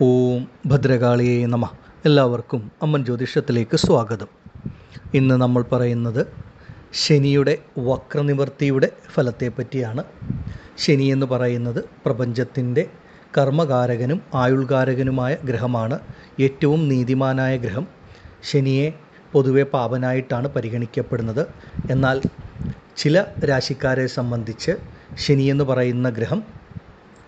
ഓം ഭദ്രകാളിയെ നമ. എല്ലാവർക്കും അമ്മൻ ജ്യോതിഷത്തിലേക്ക് സ്വാഗതം. ഇന്ന് നമ്മൾ പറയുന്നത് ശനിയുടെ വക്രനിവർത്തിയുടെ ഫലത്തെ പറ്റിയാണ് ശനി എന്ന് പറയുന്നത് പ്രപഞ്ചത്തിന്റെ കർമ്മകാരകനും ആയുൾകാരകനുമായ ഗ്രഹമാണ്. ഏറ്റവും നീതിമാനായ ഗ്രഹം ശനിയെ പൊതുവെ പാപനായിട്ടാണ് പരിഗണിക്കപ്പെടുന്നത്. എന്നാൽ ചില രാശിക്കാരെ സംബന്ധിച്ച് ശനി എന്ന് പറയുന്ന ഗ്രഹം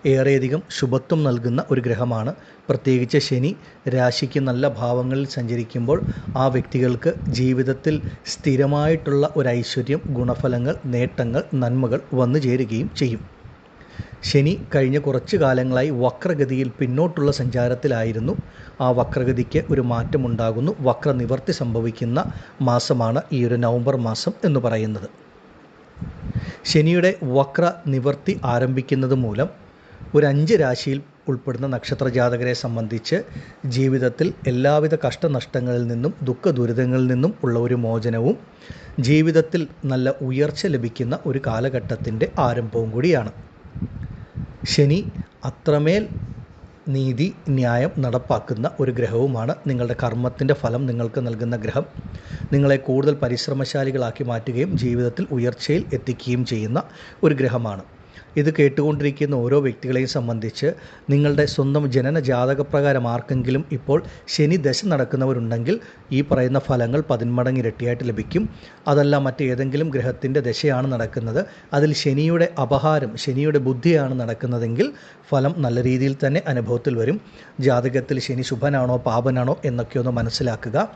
ഏറെയധികം ശുഭത്വം നൽകുന്ന ഒരു ഗ്രഹമാണ്. പ്രത്യേകിച്ച് ശനി രാശിക്ക് നല്ല ഭാവങ്ങളിൽ സഞ്ചരിക്കുമ്പോൾ ആ വ്യക്തികൾക്ക് ജീവിതത്തിൽ സ്ഥിരമായിട്ടുള്ള ഒരു ഐശ്വര്യം ഗുണഫലങ്ങൾ നേട്ടങ്ങൾ നന്മകൾ വന്നു ചേരുകയും ചെയ്യും. ശനി കഴിഞ്ഞ കുറച്ച് കാലങ്ങളായി വക്രഗതിയിൽ പിന്നോട്ടുള്ള സഞ്ചാരത്തിലായിരുന്നു. ആ വക്രഗതിക്ക് ഒരു മാറ്റമുണ്ടാകുന്നു. വക്രനിവർത്തി സംഭവിക്കുന്ന മാസമാണ് ഈ ഒരു നവംബർ മാസം എന്ന് പറയുന്നത്. ശനിയുടെ വക്ര നിവർത്തി ആരംഭിക്കുന്നത് മൂലം ഒരു അഞ്ച് രാശിയിൽ ഉൾപ്പെടുന്ന നക്ഷത്ര ജാതകരെ സംബന്ധിച്ച് ജീവിതത്തിൽ എല്ലാവിധ കഷ്ടനഷ്ടങ്ങളിൽ നിന്നും ദുഃഖ ദുരിതങ്ങളിൽ നിന്നും ഉള്ള ഒരു മോചനവും ജീവിതത്തിൽ നല്ല ഉയർച്ച ലഭിക്കുന്ന ഒരു കാലഘട്ടത്തിന്റെ ആരംഭവും കൂടിയാണ്. ശനി അത്രമേൽ നീതി ന്യായം നടപ്പാക്കുന്ന ഒരു ഗ്രഹവുമാണ്. നിങ്ങളുടെ കർമ്മത്തിന്റെ ഫലം നിങ്ങൾക്ക് നൽകുന്ന ഗ്രഹം. നിങ്ങളെ കൂടുതൽ പരിശ്രമശാലികളാക്കി മാറ്റുകയും ജീവിതത്തിൽ ഉയർച്ചയിൽ എത്തിക്കുകയും ചെയ്യുന്ന ഒരു ഗ്രഹമാണ്. ഇത് കേട്ടുകൊണ്ടിരിക്കുന്ന ഓരോ വ്യക്തികളെയും സംബന്ധിച്ച് നിങ്ങളുടെ സ്വന്തം ജനന ജാതകപ്രകാരം ആർക്കെങ്കിലും ഇപ്പോൾ ശനി ദശ നടക്കുന്നവരുണ്ടെങ്കിൽ ഈ പറയുന്ന ഫലങ്ങൾ പതിന്മടങ്ങ് ഇരട്ടിയായിട്ട് ലഭിക്കും. അതല്ല മറ്റേതെങ്കിലും ഗ്രഹത്തിന്റെ ദശയാണ് നടക്കുന്നത്. അതിൽ ശനിയുടെ അപഹാരം ശനിയുടെ ബുദ്ധിയാണ് നടക്കുന്നതെങ്കിൽ ഫലം നല്ല രീതിയിൽ തന്നെ അനുഭവത്തിൽ വരും. ജാതകത്തിൽ ശനി ശുഭനാണോ പാപനാണോ എന്നൊക്കെ ഒന്ന് മനസ്സിലാക്കുക.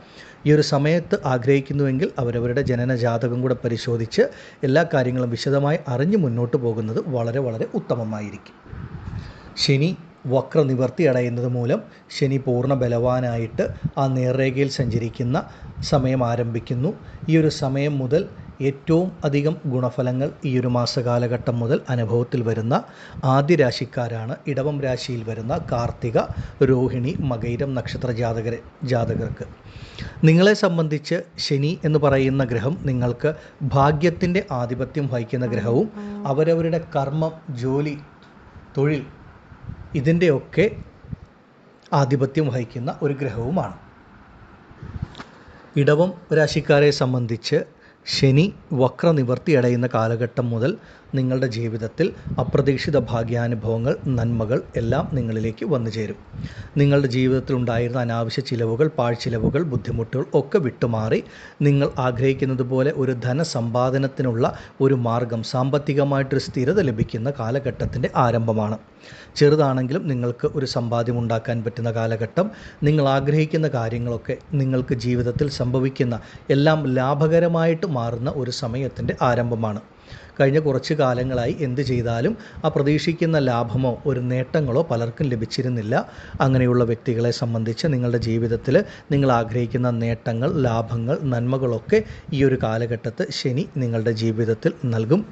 ഈ ഒരു സമയത്ത് ആഗ്രഹിക്കുന്നുവെങ്കിൽ അവരവരുടെ ജനന ജാതകം കൂടെ പരിശോധിച്ച് എല്ലാ കാര്യങ്ങളും വിശദമായി അറിഞ്ഞ് മുന്നോട്ട് പോകുന്നത് വളരെ വളരെ വളരെ ഉത്തമമായിരിക്കും. ശനി വക്രനിവർത്തി അടയുന്നത് മൂലം ശനി പൂർണ ബലവാനായിട്ട് ആ നേർരേഖയിൽ സഞ്ചരിക്കുന്ന സമയം ആരംഭിക്കുന്നു. ഈ ഒരു സമയം മുതൽ ഏറ്റവും അധികം ഗുണഫലങ്ങൾ ഈ ഒരു മാസകാലഘട്ടം മുതൽ അനുഭവത്തിൽ വരുന്ന ആദ്യ രാശിക്കാരാണ്. ഇടവം രാശിയിൽ വരുന്ന കാർത്തിക രോഹിണി മകൈരം നക്ഷത്ര ജാതകരെ ജാതകർക്ക്. നിങ്ങളെ സംബന്ധിച്ച് ശനി എന്ന് പറയുന്ന ഗ്രഹം നിങ്ങൾക്ക് ഭാഗ്യത്തിന്റെ ആധിപത്യം വഹിക്കുന്ന ഗ്രഹവും അവരവരുടെ കർമ്മം ജോലി തൊഴിൽ ഇതിന്റെയൊക്കെ ആധിപത്യം വഹിക്കുന്ന ഒരു ഗ്രഹവുമാണ്. ഇടവം രാശിക്കാരെ സംബന്ധിച്ച് ശനി വക്രനിവർത്തി അടയുന്ന കാലഘട്ടം മുതൽ നിങ്ങളുടെ ജീവിതത്തിൽ അപ്രതീക്ഷിത ഭാഗ്യാനുഭവങ്ങൾ നന്മകൾ എല്ലാം നിങ്ങളിലേക്ക് വന്നു ചേരും. നിങ്ങളുടെ ജീവിതത്തിൽ ഉണ്ടായിരുന്ന അനാവശ്യ ചിലവുകൾ പാഴ്ചിലവുകൾ ബുദ്ധിമുട്ടുകൾ ഒക്കെ വിട്ടുമാറി നിങ്ങൾ ആഗ്രഹിക്കുന്നത് പോലെ ഒരു ധനസമ്പാദനത്തിനുള്ള ഒരു മാർഗം സാമ്പത്തികമായിട്ടൊരു സ്ഥിരത ലഭിക്കുന്ന കാലഘട്ടത്തിന്റെ ആരംഭമാണ്. ചെറുതാണെങ്കിലും നിങ്ങൾക്ക് ഒരു സമ്പാദ്യം ഉണ്ടാക്കാൻ പറ്റുന്ന കാലഘട്ടം നിങ്ങൾ ആഗ്രഹിക്കുന്ന കാര്യങ്ങളൊക്കെ നിങ്ങൾക്ക് ജീവിതത്തിൽ സംഭവിക്കുന്ന എല്ലാം ലാഭകരമായിട്ട് മാറുന്ന ഒരു സമയത്തിന്റെ ആരംഭമാണ്. കഴിഞ്ഞ കുറച്ച് കാലങ്ങളായി എന്ത് ചെയ്താലും ആ പ്രതീക്ഷിക്കുന്ന ലാഭമോ ഒരു നേട്ടങ്ങളോ പലർക്കും ലഭിച്ചിരുന്നില്ല. അങ്ങനെയുള്ള വ്യക്തികളെ സംബന്ധിച്ച് നിങ്ങളുടെ ജീവിതത്തിൽ നിങ്ങൾ ആഗ്രഹിക്കുന്ന നേട്ടങ്ങൾ ലാഭങ്ങൾ നന്മകളൊക്കെ ഈ ഒരു കാലഘട്ടത്ത് ശനി നിങ്ങളുടെ ജീവിതത്തിൽ നൽകും.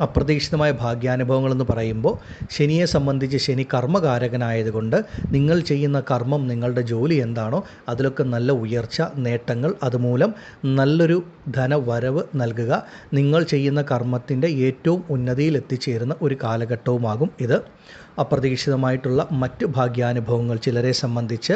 അപ്രതീക്ഷിതമായ ഭാഗ്യാനുഭവങ്ങൾ എന്ന് പറയുമ്പോൾ ശനിയെ സംബന്ധിച്ച് ശനി കർമ്മകാരകനായതുകൊണ്ട് നിങ്ങൾ ചെയ്യുന്ന കർമ്മം നിങ്ങളുടെ ജോലി എന്താണോ അതിലൊക്കെ നല്ല ഉയർച്ച നേട്ടങ്ങൾ അതുമൂലം നല്ലൊരു ധനവരവ് നൽകുക. നിങ്ങൾ ചെയ്യുന്ന കർമ്മത്തിന്റെ ഏറ്റവും ഉന്നതിയിൽ എത്തിച്ചേരുന്ന ഒരു കാലഘട്ടവുമാകും ഇത്. അപ്രതീക്ഷിതമായിട്ടുള്ള മറ്റ് ഭാഗ്യാനുഭവങ്ങൾ ചിലരെ സംബന്ധിച്ച്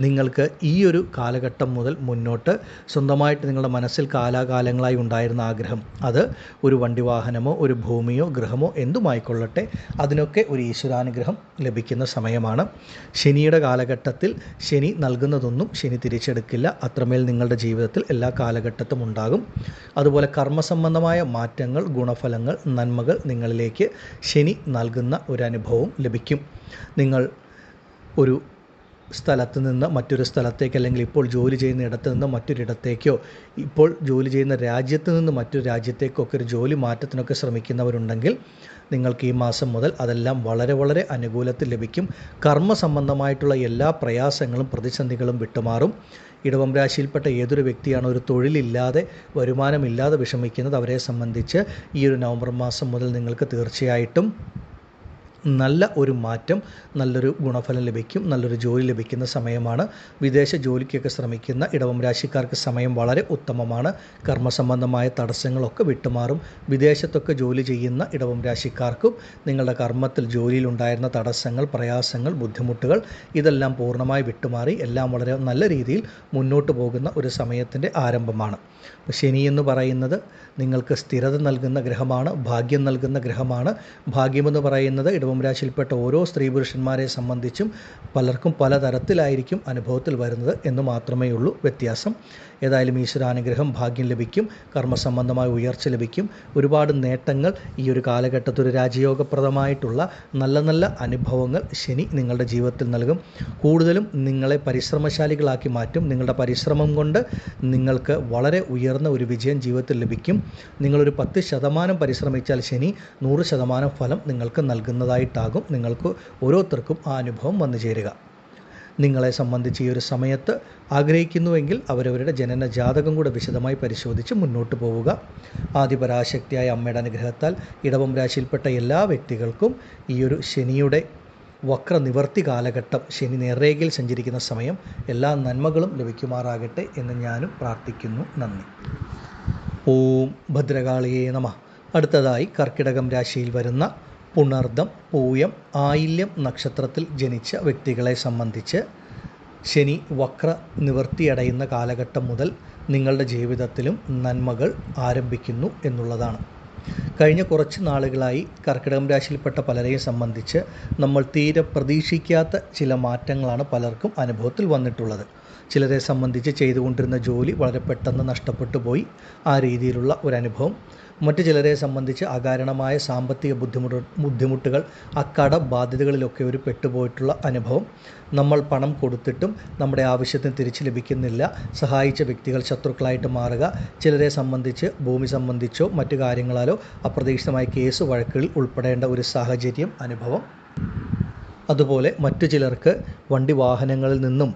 നിങ്ങൾക്ക് ഈ ഒരു കാലഘട്ടം മുതൽ മുന്നോട്ട് സ്വന്തമായിട്ട് നിങ്ങളുടെ മനസ്സിൽ കാലാകാലങ്ങളായി ഉണ്ടായിരുന്ന ആഗ്രഹം. അത് ഒരു വണ്ടി വാഹനമോ ഒരു ഭൂമിയോ ഗൃഹമോ എന്തുമായിക്കൊള്ളട്ടെ അതിനൊക്കെ ഒരു ഈശ്വരാനുഗ്രഹം ലഭിക്കുന്ന സമയമാണ്. ശനിയുടെ കാലഘട്ടത്തിൽ ശനി നൽകുന്നതൊന്നും ശനി തിരിച്ചെടുക്കില്ല. അത്രമേൽ നിങ്ങളുടെ ജീവിതത്തിൽ എല്ലാ കാലഘട്ടത്തും ഉണ്ടാകും. അതുപോലെ കർമ്മസംബന്ധമായ മാറ്റങ്ങൾ ഗുണഫലങ്ങൾ നന്മകൾ നിങ്ങളിലേക്ക് ശനി നൽകുന്ന ഒരു അനുഭവം ലഭിക്കും. നിങ്ങൾ ഒരു സ്ഥലത്ത് നിന്ന് മറ്റൊരു സ്ഥലത്തേക്ക് അല്ലെങ്കിൽ ഇപ്പോൾ ജോലി ചെയ്യുന്ന ഇടത്ത് നിന്ന് മറ്റൊരിടത്തേക്കോ ഇപ്പോൾ ജോലി ചെയ്യുന്ന രാജ്യത്ത് നിന്ന് മറ്റൊരു രാജ്യത്തേക്കോ ഒക്കെ ഒരു ജോലി മാറ്റത്തിനൊക്കെ ശ്രമിക്കുന്നവരുണ്ടെങ്കിൽ നിങ്ങൾക്ക് ഈ മാസം മുതൽ അതെല്ലാം വളരെ വളരെ അനുകൂലത്തിൽ ലഭിക്കും. കർമ്മ സംബന്ധമായിട്ടുള്ള എല്ലാ പ്രയാസങ്ങളും പ്രതിസന്ധികളും വിട്ടുമാറും. ഇടവം രാശിയിൽപ്പെട്ട ഏതൊരു വ്യക്തിയാണ് ഒരു തൊഴിലില്ലാതെ വരുമാനമില്ലാതെ വിഷമിക്കുന്നത് അവരെ സംബന്ധിച്ച് ഈ ഒരു നവംബർ മാസം മുതൽ നിങ്ങൾക്ക് തീർച്ചയായിട്ടും നല്ല ഒരു മാറ്റം നല്ലൊരു ഗുണഫലം ലഭിക്കും നല്ലൊരു ജോലി ലഭിക്കുന്ന സമയമാണ്. വിദേശ ജോലിക്കൊക്കെ ശ്രമിക്കുന്ന ഇടവം രാശിക്കാർക്ക് സമയം വളരെ ഉത്തമമാണ്. കർമ്മസംബന്ധമായ തടസ്സങ്ങളൊക്കെ വിട്ടുമാറും. വിദേശത്തൊക്കെ ജോലി ചെയ്യുന്ന ഇടവം രാശിക്കാർക്കും നിങ്ങളുടെ കർമ്മത്തിൽ ജോലിയിലുണ്ടായിരുന്ന തടസ്സങ്ങൾ പ്രയാസങ്ങൾ ബുദ്ധിമുട്ടുകൾ ഇതെല്ലാം പൂർണമായി വിട്ടുമാറി എല്ലാം വളരെ നല്ല രീതിയിൽ മുന്നോട്ട് പോകുന്ന ഒരു സമയത്തിന്റെ ആരംഭമാണ്. ശനി എന്ന് പറയുന്നത് നിങ്ങൾക്ക് സ്ഥിരത നൽകുന്ന ഗ്രഹമാണ് ഭാഗ്യം നൽകുന്ന ഗ്രഹമാണ്. ഭാഗ്യമെന്ന് പറയുന്നത് ഇടവം രാശിയിൽപ്പെട്ട ഓരോ സ്ത്രീ പുരുഷന്മാരെ സംബന്ധിച്ചും പലർക്കും പലതരത്തിലായിരിക്കും അനുഭവത്തിൽ വരുന്നത് എന്ന് മാത്രമേ ഉള്ളൂ വ്യത്യാസം. ഏതായാലും ഈശ്വരാനുഗ്രഹം ഭാഗ്യം ലഭിക്കും കർമ്മസംബന്ധമായ ഉയർച്ച ലഭിക്കും. ഒരുപാട് നേട്ടങ്ങൾ ഈ ഒരു കാലഘട്ടത്തിൽ ഒരു രാജയോഗപ്രദമായിട്ടുള്ള നല്ല നല്ല അനുഭവങ്ങൾ ശനി നിങ്ങളുടെ ജീവിതത്തിൽ നൽകും. കൂടുതലും നിങ്ങളെ പരിശ്രമശാലികളാക്കി മാറ്റും. നിങ്ങളുടെ പരിശ്രമം കൊണ്ട് നിങ്ങൾക്ക് വളരെ ഉയർന്ന ഒരു വിജയം ജീവിതത്തിൽ ലഭിക്കും. നിങ്ങളൊരു പത്ത് ശതമാനം പരിശ്രമിച്ചാൽ ശനി നൂറ് ശതമാനം ഫലം നിങ്ങൾക്ക് നൽകുന്നതായിട്ടാകും. നിങ്ങൾക്ക് ഓരോരുത്തർക്കും ആ അനുഭവം വന്നു ചേരുക. നിങ്ങളെ സംബന്ധിച്ച് ഈ ഒരു സമയത്ത് ആഗ്രഹിക്കുന്നുവെങ്കിൽ അവരവരുടെ ജനന ജാതകം കൂടെ വിശദമായി പരിശോധിച്ച് മുന്നോട്ട് പോവുക. ആദിപരാശക്തിയായ അമ്മയുടെ അനുഗ്രഹത്താൽ ഇടവം രാശിയിൽപ്പെട്ട എല്ലാ വ്യക്തികൾക്കും ഈ ഒരു ശനിയുടെ വക്രനിവർത്തി കാലഘട്ടം ശനി നേർരേഖയിൽ സഞ്ചരിക്കുന്ന സമയം എല്ലാ നന്മകളും ലഭിക്കുമാറാകട്ടെ എന്ന് ഞാനും പ്രാർത്ഥിക്കുന്നു. നന്ദി. ഓം ഭദ്രകാളിയേ നമ. അടുത്തതായി കർക്കിടകം രാശിയിൽ വരുന്ന പുണർദം പൂയം ആയില്യം നക്ഷത്രത്തിൽ ജനിച്ച വ്യക്തികളെ സംബന്ധിച്ച് ശനി വക്ര നിവൃത്തിയടയുന്ന കാലഘട്ടം മുതൽ നിങ്ങളുടെ ജീവിതത്തിലും നന്മകൾ ആരംഭിക്കുന്നു എന്നുള്ളതാണ്. കഴിഞ്ഞ കുറച്ച് നാളുകളായി കർക്കിടകം രാശിയിൽപ്പെട്ട പലരെയും സംബന്ധിച്ച് നമ്മൾ തീരെ പ്രതീക്ഷിക്കാത്ത ചില മാറ്റങ്ങളാണ് പലർക്കും അനുഭവത്തിൽ വന്നിട്ടുള്ളത്. ചിലരെ സംബന്ധിച്ച് ചെയ്തുകൊണ്ടിരുന്ന ജോലി വളരെ പെട്ടെന്ന് നഷ്ടപ്പെട്ടു പോയി. ആ രീതിയിലുള്ള ഒരു അനുഭവം മറ്റു ചിലരെ സംബന്ധിച്ച് അകാരണമായ സാമ്പത്തിക ബുദ്ധിമുട്ട് ബുദ്ധിമുട്ടുകൾ അക്കട കട ബാധ്യതകളിലൊക്കെ ഒരു പെട്ടുപോയിട്ടുള്ള അനുഭവം. നമ്മൾ പണം കൊടുത്തിട്ടും നമ്മുടെ ആവശ്യത്തിന് തിരിച്ചു ലഭിക്കുന്നില്ല. സഹായിച്ച വ്യക്തികൾ ശത്രുക്കളായിട്ട് മാറുക. ചിലരെ സംബന്ധിച്ച് ഭൂമി സംബന്ധിച്ചോ മറ്റു കാര്യങ്ങളാലോ അപ്രതീക്ഷിതമായ കേസ് വഴക്കുകളിൽ ഉൾപ്പെടേണ്ട ഒരു സാഹചര്യം അനുഭവം. അതുപോലെ മറ്റു ചിലർക്ക് വണ്ടി വാഹനങ്ങളിൽ നിന്നും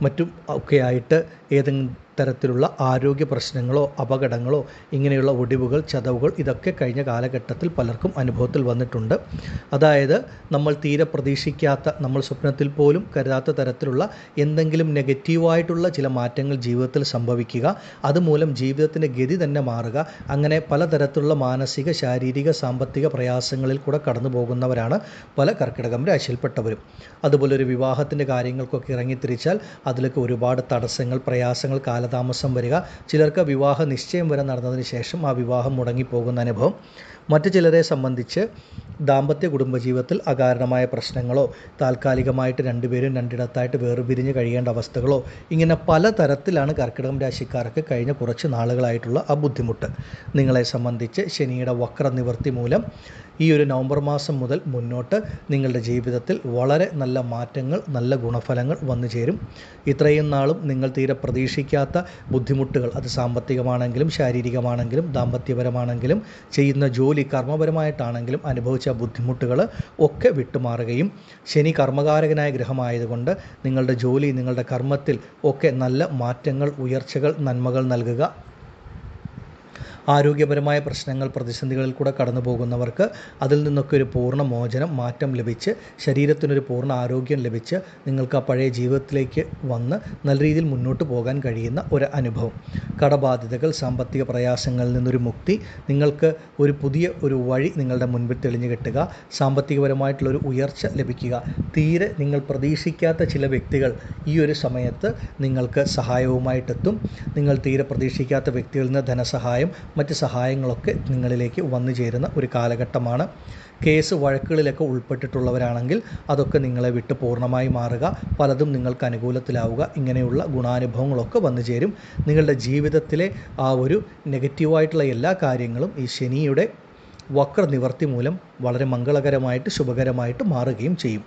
മറ്റും ഒക്കെയായിട്ട് ഏതെങ്കിലും തരത്തിലുള്ള ആരോഗ്യ പ്രശ്നങ്ങളോ അപകടങ്ങളോ ഇങ്ങനെയുള്ള ഒടിവുകൾ ചതവുകൾ ഇതൊക്കെ കഴിഞ്ഞ കാലഘട്ടത്തിൽ പലർക്കും അനുഭവത്തിൽ വന്നിട്ടുണ്ട്. അതായത് നമ്മൾ തീരെ പ്രതീക്ഷിക്കാത്ത നമ്മൾ സ്വപ്നത്തിൽ പോലും കരുതാത്ത തരത്തിലുള്ള എന്തെങ്കിലും നെഗറ്റീവായിട്ടുള്ള ചില മാറ്റങ്ങൾ ജീവിതത്തിൽ സംഭവിക്കുക. അതുമൂലം ജീവിതത്തിന്റെ ഗതി തന്നെ മാറുക. അങ്ങനെ പലതരത്തിലുള്ള മാനസിക ശാരീരിക സാമ്പത്തിക പ്രയാസങ്ങളിൽ കൂടെ കടന്നു പോകുന്നവരാണ് പല കർക്കിടകം രാശിയിൽപ്പെട്ടവരും. അതുപോലെ ഒരു വിവാഹത്തിന്റെ കാര്യങ്ങൾക്കൊക്കെ ഇറങ്ങിത്തിരിച്ചാൽ അതിലൊക്കെ ഒരുപാട് തടസ്സങ്ങൾ പ്രയാസങ്ങൾ കാലതാമസം വരിക. ചിലർക്ക് വിവാഹ നിശ്ചയം വരെ നടന്നതിന് ശേഷം ആ വിവാഹം മുടങ്ങിപ്പോകുന്ന അനുഭവം. മറ്റു ചിലരെ സംബന്ധിച്ച് ദാമ്പത്യ കുടുംബജീവിതത്തിൽ അകാരണമായ പ്രശ്നങ്ങളോ താൽക്കാലികമായിട്ട് രണ്ടുപേരും രണ്ടിടത്തായിട്ട് വേർപിരിഞ്ഞ് കഴിയേണ്ട അവസ്ഥകളോ ഇങ്ങനെ പല തരത്തിലാണ് കർക്കിടകം രാശിക്കാർക്ക് കഴിഞ്ഞ കുറച്ച് നാളുകളായിട്ടുള്ള ആ ബുദ്ധിമുട്ട്. നിങ്ങളെ സംബന്ധിച്ച് ശനിയുടെ വക്ര നിവർത്തി മൂലം ഈ ഒരു നവംബർ മാസം മുതൽ മുന്നോട്ട് നിങ്ങളുടെ ജീവിതത്തിൽ വളരെ നല്ല മാറ്റങ്ങൾ നല്ല ഗുണഫലങ്ങൾ വന്നു ചേരും. ഇത്രയും നാളും നിങ്ങൾ തീരെ പ്രതീക്ഷിക്കാത്ത ബുദ്ധിമുട്ടുകൾ അത് സാമ്പത്തികമാണെങ്കിലും ശാരീരികമാണെങ്കിലും ദാമ്പത്യപരമാണെങ്കിലും ചെയ്യുന്ന ജോലി കർമ്മപരമായിട്ടാണെങ്കിലും അനുഭവിച്ച ബുദ്ധിമുട്ടുകൾ ഒക്കെ വിട്ടുമാറുകയും ശനി കർമ്മകാരകനായ ഗ്രഹമായതുകൊണ്ട് നിങ്ങളുടെ ജോലി നിങ്ങളുടെ കർമ്മത്തിൽ ഒക്കെ നല്ല മാറ്റങ്ങൾ ഉയർച്ചകൾ നന്മകൾ നൽകുക. ആരോഗ്യപരമായ പ്രശ്നങ്ങൾ പ്രതിസന്ധികളിൽ കൂടെ കടന്നു പോകുന്നവർക്ക് അതിൽ നിന്നൊക്കെ ഒരു പൂർണ മോചനം മാറ്റം ലഭിച്ച് ശരീരത്തിനൊരു പൂർണ ആരോഗ്യം ലഭിച്ച് നിങ്ങൾക്ക് ആ പഴയ ജീവിതത്തിലേക്ക് വന്ന് നല്ല രീതിയിൽ മുന്നോട്ട് പോകാൻ കഴിയുന്ന ഒരു അനുഭവം. കടബാധ്യതകൾ സാമ്പത്തിക പ്രയാസങ്ങളിൽ നിന്നൊരു മുക്തി നിങ്ങൾക്ക് ഒരു പുതിയ ഒരു വഴി നിങ്ങളുടെ മുൻപിൽ തെളിഞ്ഞു കിട്ടുക സാമ്പത്തികപരമായിട്ടുള്ള ഒരു ഉയർച്ച ലഭിക്കുക. തീരെ നിങ്ങൾ പ്രതീക്ഷിക്കാത്ത ചില വ്യക്തികൾ ഈ ഒരു സമയത്ത് നിങ്ങൾക്ക് സഹായവുമായിട്ടെത്തും. നിങ്ങൾ തീരെ പ്രതീക്ഷിക്കാത്ത വ്യക്തികളിൽ നിന്ന് ധനസഹായം മറ്റ് സഹായങ്ങളൊക്കെ നിങ്ങളിലേക്ക് വന്നു ചേരുന്ന ഒരു കാലഘട്ടമാണ്. കേസ് വഴക്കുകളിലൊക്കെ ഉൾപ്പെട്ടിട്ടുള്ളവരാണെങ്കിൽ അതൊക്കെ നിങ്ങളെ വിട്ട് പൂർണമായി മാറുക. പലതും നിങ്ങൾക്ക് അനുകൂലത്തിലാവുക. ഇങ്ങനെയുള്ള ഗുണാനുഭവങ്ങളൊക്കെ വന്നു ചേരും. നിങ്ങളുടെ ജീവിതത്തിലെ ആ ഒരു നെഗറ്റീവായിട്ടുള്ള എല്ലാ കാര്യങ്ങളും ഈ ശനിയുടെ വക്ര നിവർത്തി മൂലം വളരെ മംഗളകരമായിട്ട് ശുഭകരമായിട്ട് മാറുകയും ചെയ്യും.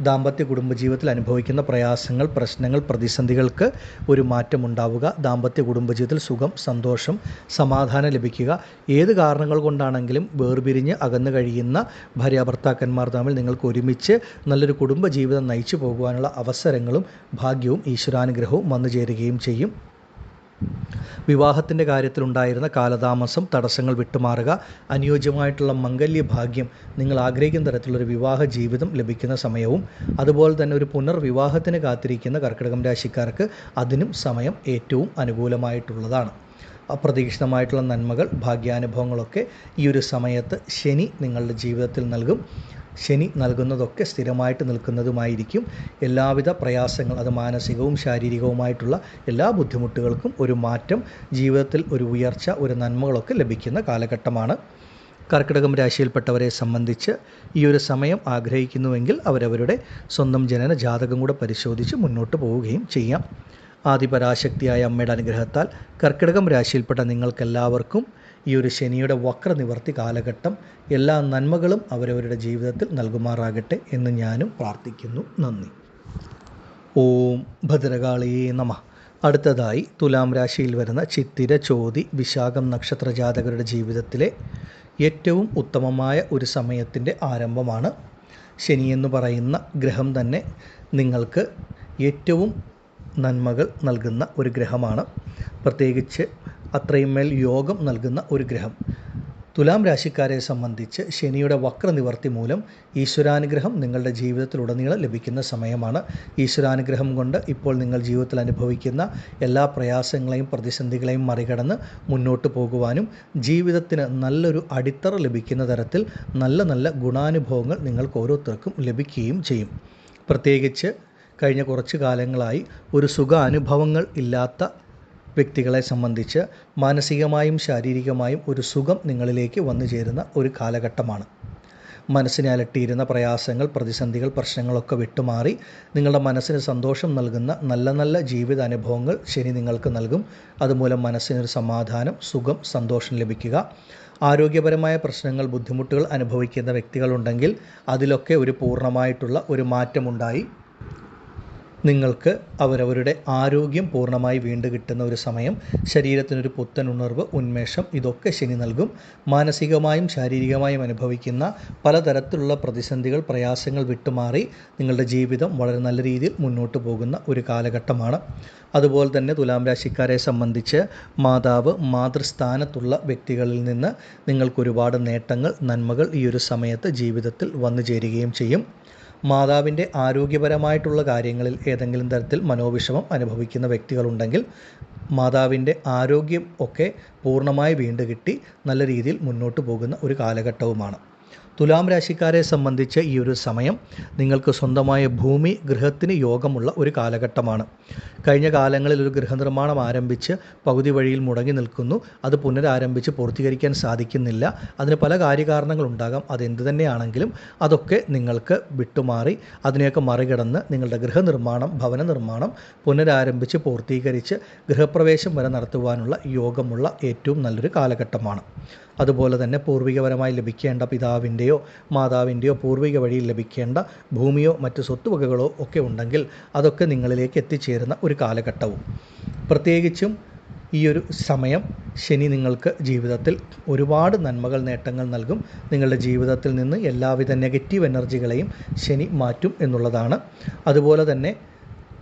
ദാമ്പത്യ കുടുംബജീവിതത്തിൽ അനുഭവിക്കുന്ന പ്രയാസങ്ങൾ പ്രശ്നങ്ങൾ പ്രതിസന്ധികൾക്ക് ഒരു മാറ്റം ഉണ്ടാവുക. ദാമ്പത്യ കുടുംബജീവിതത്തിൽ സുഖം സന്തോഷം സമാധാനം ലഭിക്കുക. ഏത് കാരണങ്ങൾ കൊണ്ടാണെങ്കിലും വേർപിരിഞ്ഞ് അകന്നു കഴിയുന്ന ഭാര്യാഭർത്താക്കന്മാർ തമ്മിൽ നിങ്ങൾക്ക് ഒരുമിച്ച് നല്ലൊരു കുടുംബജീവിതം നയിച്ചു പോകുവാനുള്ള അവസരങ്ങളും ഭാഗ്യവും ഈശ്വരാനുഗ്രഹവും വന്നു ചേരുകയും ചെയ്യും. വിവാഹത്തിന്റെ കാര്യത്തിലുണ്ടായിരുന്ന കാലതാമസം തടസ്സങ്ങൾ വിട്ടുമാറുക അനുയോജ്യമായിട്ടുള്ള മംഗല്യ ഭാഗ്യം നിങ്ങൾ ആഗ്രഹിക്കുന്ന തരത്തിലുള്ളൊരു വിവാഹ ജീവിതം ലഭിക്കുന്ന സമയവും അതുപോലെ തന്നെ ഒരു പുനർവിവാഹത്തിന് കാത്തിരിക്കുന്ന കർക്കിടകം രാശിക്കാർക്ക് അതിനും സമയം ഏറ്റവും അനുകൂലമായിട്ടുള്ളതാണ്. അപ്രതീക്ഷിതമായിട്ടുള്ള നന്മകൾ ഭാഗ്യാനുഭവങ്ങളൊക്കെ ഈ ഒരു സമയത്ത് ശനി നിങ്ങളുടെ ജീവിതത്തിൽ നൽകും. ശനി നൽകുന്നതൊക്കെ സ്ഥിരമായിട്ട് നിൽക്കുന്നതുമായിരിക്കും. എല്ലാവിധ പ്രയാസങ്ങൾ അത് മാനസികവും ശാരീരികവുമായിട്ടുള്ള എല്ലാ ബുദ്ധിമുട്ടുകൾക്കും ഒരു മാറ്റം ജീവിതത്തിൽ ഒരു ഉയർച്ച ഒരു നന്മകളൊക്കെ ലഭിക്കുന്ന കാലഘട്ടമാണ്. കർക്കിടകം രാശിയിൽപ്പെട്ടവരെ സംബന്ധിച്ച് ഈ ഒരു സമയം ആഗ്രഹിക്കുന്നുവെങ്കിൽ അവരവരുടെ സ്വന്തം ജനന ജാതകം കൂടെ പരിശോധിച്ച് മുന്നോട്ട് പോവുകയും ചെയ്യാം. ആദിപരാശക്തിയായ അമ്മയുടെ അനുഗ്രഹത്താൽ കർക്കിടകം രാശിയിൽപ്പെട്ട നിങ്ങൾക്കെല്ലാവർക്കും ഈ ഒരു ശനിയുടെ വക്രനിവർത്തി കാലഘട്ടം എല്ലാ നന്മകളും അവരവരുടെ ജീവിതത്തിൽ നൽകുമാറാകട്ടെ എന്ന് ഞാനും പ്രാർത്ഥിക്കുന്നു. നന്ദി. ഓം ഭദ്രകാളിയേ നമ. അടുത്തതായി തുലാം രാശിയിൽ വരുന്ന ചിത്തിര ചോതി വിശാഖം നക്ഷത്ര ജാതകരുടെ ജീവിതത്തിലെ ഏറ്റവും ഉത്തമമായ ഒരു സമയത്തിന്റെ ആരംഭമാണ്. ശനി എന്ന് പറയുന്ന ഗ്രഹം തന്നെ നിങ്ങൾക്ക് ഏറ്റവും നന്മകൾ നൽകുന്ന ഒരു ഗ്രഹമാണ്. പ്രത്യേകിച്ച് അത്രയും മേൽ യോഗം നൽകുന്ന ഒരു ഗ്രഹം. തുലാം രാശിക്കാരെ സംബന്ധിച്ച് ശനിയുടെ വക്രനിവർത്തി മൂലം ഈശ്വരാനുഗ്രഹം നിങ്ങളുടെ ജീവിതത്തിലുടനീളം ലഭിക്കുന്ന സമയമാണ്. ഈശ്വരാനുഗ്രഹം കൊണ്ട് ഇപ്പോൾ നിങ്ങൾ ജീവിതത്തിൽ അനുഭവിക്കുന്ന എല്ലാ പ്രയാസങ്ങളെയും പ്രതിസന്ധികളെയും മറികടന്ന് മുന്നോട്ട് പോകുവാനും ജീവിതത്തിന് നല്ലൊരു അടിത്തറ ലഭിക്കുന്ന തരത്തിൽ നല്ല നല്ല ഗുണാനുഭവങ്ങൾ നിങ്ങൾക്ക് ഓരോരുത്തർക്കും ലഭിക്കുകയും ചെയ്യും. പ്രത്യേകിച്ച് കഴിഞ്ഞ കുറച്ച് കാലങ്ങളായി ഒരു സുഖ അനുഭവങ്ങൾ ഇല്ലാത്ത വ്യക്തികളെ സംബന്ധിച്ച് മാനസികമായും ശാരീരികമായും ഒരു സുഖം നിങ്ങളിലേക്ക് വന്നു ചേരുന്ന ഒരു കാലഘട്ടമാണ്. മനസ്സിനെ അലട്ടിയിരുന്ന പ്രയാസങ്ങൾ പ്രതിസന്ധികൾ പ്രശ്നങ്ങളൊക്കെ വിട്ടുമാറി നിങ്ങളുടെ മനസ്സിന് സന്തോഷം നൽകുന്ന നല്ല നല്ല ജീവിത അനുഭവങ്ങൾ ശനി നിങ്ങൾക്ക് നൽകും. അതുമൂലം മനസ്സിനൊരു സമാധാനം സുഖം സന്തോഷം ലഭിക്കുക. ആരോഗ്യപരമായ പ്രശ്നങ്ങൾ ബുദ്ധിമുട്ടുകൾ അനുഭവിക്കുന്ന വ്യക്തികളുണ്ടെങ്കിൽ അതിലൊക്കെ ഒരു പൂർണമായിട്ടുള്ള ഒരു മാറ്റമുണ്ടായി. നിങ്ങൾക്ക് അവരവരുടെ ആരോഗ്യം പൂർണമായി വീണ്ടു കിട്ടുന്ന ഒരു സമയം ശരീരത്തിനൊരു പുത്തൻ ഉണർവ് ഉന്മേഷം ഇതൊക്കെ ശനി നൽകും. മാനസികമായും ശാരീരികമായും അനുഭവിക്കുന്ന പലതരത്തിലുള്ള പ്രതിസന്ധികൾ പ്രയാസങ്ങൾ വിട്ടുമാറി നിങ്ങളുടെ ജീവിതം വളരെ നല്ല രീതിയിൽ മുന്നോട്ട് പോകുന്ന ഒരു കാലഘട്ടമാണ്. അതുപോലെ തന്നെ തുലാം രാശിക്കാരെ സംബന്ധിച്ച് മാതാവ് മാതൃസ്ഥാനത്തുള്ള വ്യക്തികളിൽ നിന്ന് നിങ്ങൾക്കൊരുപാട് നേട്ടങ്ങൾ നന്മകൾ ഈ ഒരു സമയത്ത് ജീവിതത്തിൽ വന്നു ചേരുകയും ചെയ്യും. മാതാവിന്റെ ആരോഗ്യപരമായിട്ടുള്ള കാര്യങ്ങളിൽ ഏതെങ്കിലും തരത്തിൽ മനോവിഷമം അനുഭവിക്കുന്ന വ്യക്തികളുണ്ടെങ്കിൽ മാതാവിന്റെ ആരോഗ്യം ഒക്കെ പൂർണമായി വീണ്ടുകിട്ടി നല്ല രീതിയിൽ മുന്നോട്ട് പോകുന്ന ഒരു കാലഘട്ടവുമാണ്. തുലാം രാശിക്കാരെ സംബന്ധിച്ച് ഈ ഒരു സമയം നിങ്ങൾക്ക് സ്വന്തമായ ഭൂമി ഗൃഹത്തിന് യോഗമുള്ള ഒരു കാലഘട്ടമാണ്. കഴിഞ്ഞ കാലങ്ങളിൽ ഒരു ഗൃഹനിർമ്മാണം ആരംഭിച്ച് പകുതി വഴിയിൽ മുടങ്ങി നിൽക്കുന്നു. അത് പുനരാരംഭിച്ച് പൂർത്തീകരിക്കാൻ സാധിക്കുന്നില്ല. അതിന് പല കാര്യകാരണങ്ങളുണ്ടാകാം അതെന്ത് തന്നെയാണെങ്കിലും അതൊക്കെ നിങ്ങൾക്ക് വിട്ടുമാറി അതിനെയൊക്കെ മറികടന്ന് നിങ്ങളുടെ ഗൃഹനിർമ്മാണം ഭവന നിർമ്മാണം പുനരാരംഭിച്ച് പൂർത്തീകരിച്ച് ഗൃഹപ്രവേശം വരെ നടത്തുവാനുള്ള യോഗമുള്ള ഏറ്റവും നല്ലൊരു കാലഘട്ടമാണ്. അതുപോലെ തന്നെ പൂർവികപരമായി ലഭിക്കേണ്ട പിതാവിന്റെയോ മാതാവിന്റെയോ പൂർവിക വഴിയിൽ ലഭിക്കേണ്ട ഭൂമിയോ മറ്റ് സ്വത്തുവകകളോ ഒക്കെ ഉണ്ടെങ്കിൽ അതൊക്കെ നിങ്ങളിലേക്ക് എത്തിച്ചേരുന്ന ഒരു കാലഘട്ടവും. പ്രത്യേകിച്ചും ഈ ഒരു സമയം ശനി നിങ്ങൾക്ക് ജീവിതത്തിൽ ഒരുപാട് നന്മകൾ നേട്ടങ്ങൾ നൽകും. നിങ്ങളുടെ ജീവിതത്തിൽ നിന്ന് എല്ലാവിധ നെഗറ്റീവ് എനർജികളെയും ശനി മാറ്റും എന്നുള്ളതാണ്. അതുപോലെ തന്നെ